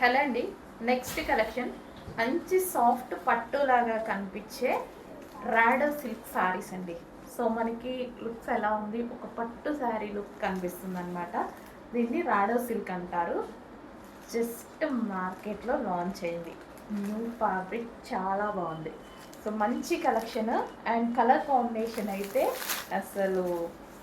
Hello అండి next collection మంచి soft పట్టు లాగా కనిపించే రాడో సిల్క్ సారీస్ అండి. సో మనకి లుక్స్ ఎలా ఉంది? ఒక పట్టు శారీ లుక్ కనిపిస్తుంది అనమాట దీన్ని రాడో సిల్క్ అంటారు. జస్ట్ మార్కెట్లో లాంచ్ అయింది. న్యూ ఫ్యాబ్రిక్ చాలా బాగుంది. సో మంచి కలెక్షన్ అండ్ కలర్ కాంబినేషన్ అయితే అసలు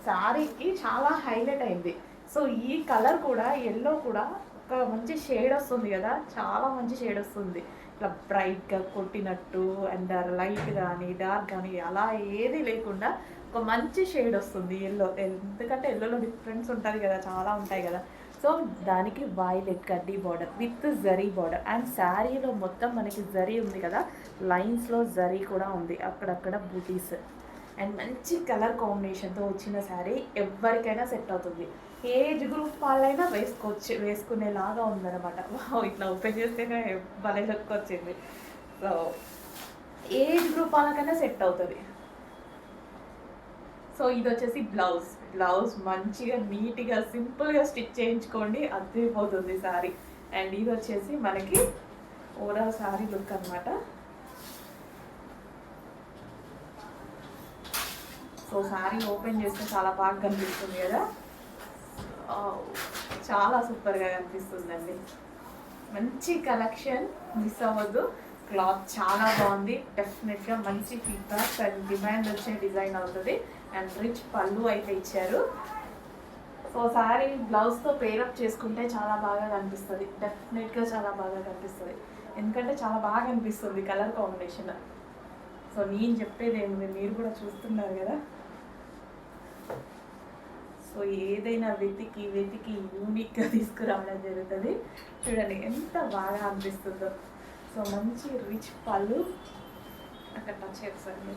శారీకి చాలా హైలైట్ అయింది. సో ఈ కలర్ కూడా ఎల్లో కూడా ఒక మంచి షేడ్ వస్తుంది కదా చాలా మంచి షేడ్ వస్తుంది. ఇట్లా బ్రైట్గా కొట్టినట్టు అండ్ లైట్ కానీ డార్క్ కానీ అలా ఏది లేకుండా ఒక మంచి షేడ్ వస్తుంది. ఎల్లో ఎందుకంటే ఎల్లోలో డిఫరెన్స్ ఉంటుంది కదా చాలా ఉంటాయి కదా. సో దానికి వైలెట్ కడ్డీ border with zari border and శారీలో మొత్తం మనకి జరీ ఉంది కదా లైన్స్లో జరీ కూడా ఉంది అక్కడక్కడ బూటీస్ అండ్ మంచి కలర్ కాంబినేషన్తో వచ్చిన శారీ ఎవరికైనా సెట్ అవుతుంది. ఏజ్ గ్రూప్ వాళ్ళైనా వేసుకోవచ్చు వేసుకునేలాగా ఉందన్నమాట. ఇట్లా ఓపెన్ చేస్తేనే భలే లుక్ వచ్చింది సో ఏజ్ గ్రూప్ వాళ్ళకైనా సెట్ అవుతుంది. సో ఇది వచ్చేసి బ్లౌజ్. బ్లౌజ్ మంచిగా నీట్గా సింపుల్గా స్టిచ్ చేయించుకోండి అదిరిపోతుంది శారీ. అండ్ ఇది వచ్చేసి మనకి ఓవరాల్ శారీ లుక్ అనమాట సో శారీ ఓపెన్ చేస్తే చాలా బాగా కనిపిస్తుంది కదా? చాలా సూపర్గా కనిపిస్తుందండి. మంచి కలెక్షన్ మిస్ అవ్వద్దు. క్లాత్ చాలా బాగుంది. డెఫినెట్గా మంచి ఫీడ్బ్యాక్ అండ్ డిమాండ్ వచ్చే డిజైన్ అవుతుంది. అండ్ రిచ్ పళ్ళు అయితే ఇచ్చారు. సో శారీ బ్లౌజ్తో పేరప్ చేసుకుంటే చాలా బాగా కనిపిస్తుంది. డెఫినెట్గా చాలా బాగా కనిపిస్తుంది. ఎందుకంటే చాలా బాగా కనిపిస్తుంది కలర్ కాంబినేషన్ సో నేను చెప్పేది ఏముంది? మీరు కూడా చూస్తున్నారు కదా? సో ఏదైనా వెతికి వెతికి యూనిక్గా తీసుకురావడం జరుగుతుంది. చూడండి ఎంత బాగా అనిపిస్తుందో. సో మంచి రిచ్ పళ్ళు. అక్కడ టచ్ చేస్తాను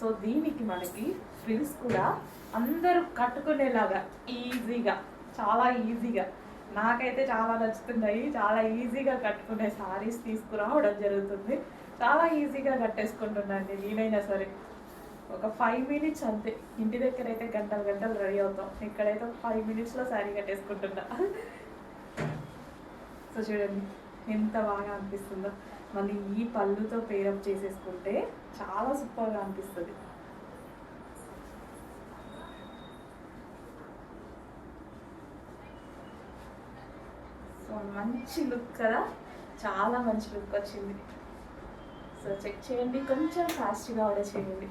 సో దీనికి మనకి ఫ్రిల్స్ కూడా అందరూ కట్టుకునేలాగా ఈజీగా చాలా ఈజీగా నాకైతే చాలా నచ్చుతున్నాయి. చాలా ఈజీగా కట్టుకునే శారీస్ తీసుకురావడం జరుగుతుంది. చాలా ఈజీగా కట్టేసుకుంటున్నాను నేనైనా సరే. ఒక ఫైవ్ మినిట్స్ అంతే. ఇంటి దగ్గర అయితే గంటలు గంటలు రెడీ అవుతాం. ఇక్కడైతే ఒక ఫైవ్ మినిట్స్లో శారీ కట్టేసుకుంటున్నా. సో చూడండి ఎంత బాగా అనిపిస్తుందో. మళ్ళీ ఈ పళ్ళుతో పేరప్ చేసేసుకుంటే చాలా సూపర్గా అనిపిస్తుంది. సో మంచి లుక్ కదా. చాలా మంచి లుక్ వచ్చింది. సో చెక్ చేయండి. కొంచెం ఫాస్ట్గా ఆర్డర్ చేయండి.